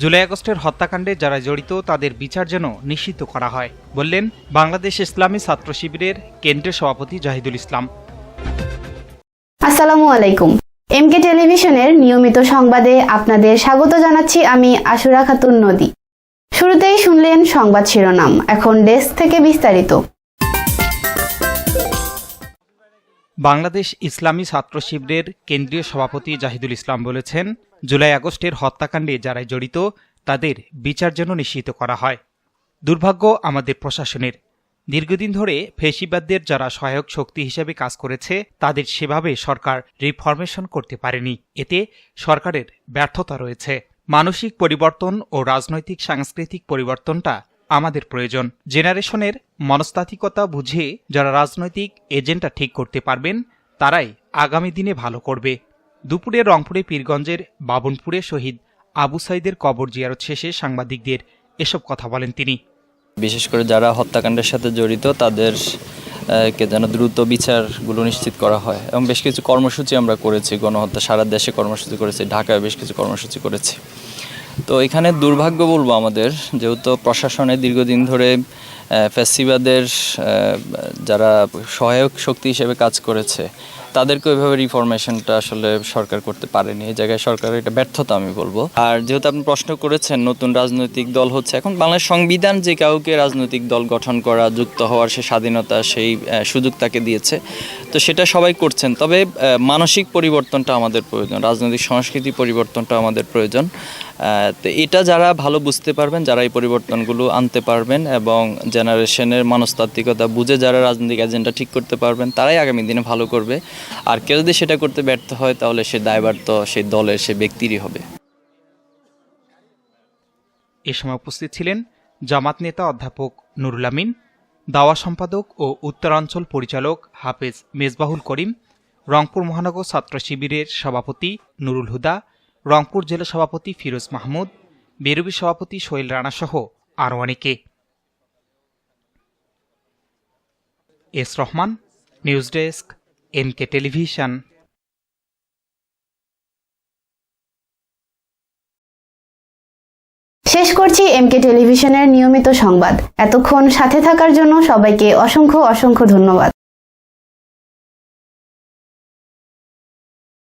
জুলাই আগস্টের হত্যাকাণ্ডে যারা জড়িত তাদের বিচার যেন নিশ্চিত করা হয়, বললেন বাংলাদেশ ইসলামী ছাত্র শিবিরের কেন্দ্রীয় সভাপতি জাহিদুল ইসলাম। আসসালামু আলাইকুম। এমকে টেলিভিশনের নিয়মিত সংবাদে আপনাদের স্বাগত জানাচ্ছি আমি আশুরা খাতুন নদী। শুরুতেই শুনলেন সংবাদ শিরোনাম, এখন ডেস্ক থেকে বিস্তারিত। বাংলাদেশ ইসলামী ছাত্র শিবিরের কেন্দ্রীয় সভাপতি জাহিদুল ইসলাম বলেছেন, জুলাই আগস্টের হত্যাকাণ্ডে যারা জড়িত, তাদের বিচার যেন নিশ্চিত করা হয়। দুর্ভাগ্য আমাদের প্রশাসনের। দীর্ঘদিন ধরে ফেসিবাদদের যারা সহায়ক শক্তি হিসেবে কাজ করেছে, তাদের সেভাবে সরকার রিফরমেশন করতে পারেনি। এতে সরকারের ব্যর্থতা রয়েছে। মানসিক পরিবর্তন ও রাজনৈতিক সাংস্কৃতিক পরিবর্তনটা আমাদের প্রয়োজন। জেনারেশনের মনস্তাত্ত্বিকতা বুঝে যারা রাজনৈতিক এজেন্ডা ঠিক করতে পারবেন, তারাই আগামী দিনে ভালো করবে। দুপুরে রংপুরে পীরগঞ্জের বাবনপুরে শহীদ আবু সাইদের কবর জিয়ারত শেষে সাংবাদিকদের এসব কথা বলেন তিনি। বিশেষ করে যারা হত্যাকাণ্ডের সাথে জড়িত, তাদের কে যেন দ্রুত বিচারগুলো নিশ্চিত করা হয়। এবং বেশ কিছু কর্মসূচি আমরা করেছি, গণহত্যা সারা দেশে কর্মসূচি করেছি, ঢাকায় বেশ কিছু কর্মসূচি করেছি। তো এখানে দুর্ভাগ্য বলব আমাদের, যেহেতু প্রশাসনে দীর্ঘদিন ধরে ফ্যাসিবাদের যারা সহায়ক শক্তি হিসেবে কাজ করেছে তাদেরকে ওইভাবে রিফরমেশনটা আসলে সরকার করতে পারেনি। এই জায়গায় সরকারের এটা ব্যর্থতা আমি বলব। আর যেহেতু আপনি প্রশ্ন করেছেন, নতুন রাজনৈতিক দল হচ্ছে, এখন বাংলাদেশ সংবিধান যে কাউকে রাজনৈতিক দল গঠন করা, যুক্ত হওয়ার সে স্বাধীনতা, সেই সুযোগ তাকে দিয়েছে। তো সেটা সবাই করছেন, তবে মানসিক পরিবর্তনটা আমাদের প্রয়োজন, রাজনৈতিক সংস্কৃতি পরিবর্তনটা আমাদের প্রয়োজন। তো এটা যারা ভালো বুঝতে পারবেন, যারা এই পরিবর্তনগুলো আনতে পারবেন এবং জেনারেশনের মনস্তাত্ত্বিকতা বুঝে যারা রাজনৈতিক এজেন্ডা ঠিক করতে পারবেন, তারাই আগামী দিনে ভালো করবে। আর কেউ যদি সেটা করতে ব্যর্থ হয়, তাহলে সে দায়বার তো সেই দলের, সে ব্যক্তিরই হবে। এ সময় উপস্থিত ছিলেন জামাত নেতা অধ্যাপক নুরুল আমিন, দাওয়া সম্পাদক ও উত্তরাঞ্চল পরিচালক হাফেজ মেজবাহুল করিম, রংপুর মহানগর ছাত্র শিবিরের সভাপতি নুরুল হুদা রংপুর জেলা সভাপতি ফিরোজ মাহমুদ, বেরবি সভাপতি সোহেল রানাসহ আরও অনেকে। S Rahman, news desk MK television. শেষ করছি এমকে টেলিভিশনের নিয়মিত সংবাদ। এতক্ষণ সাথে থাকার জন্য সবাইকে অসংখ্য অসংখ্য ধন্যবাদ।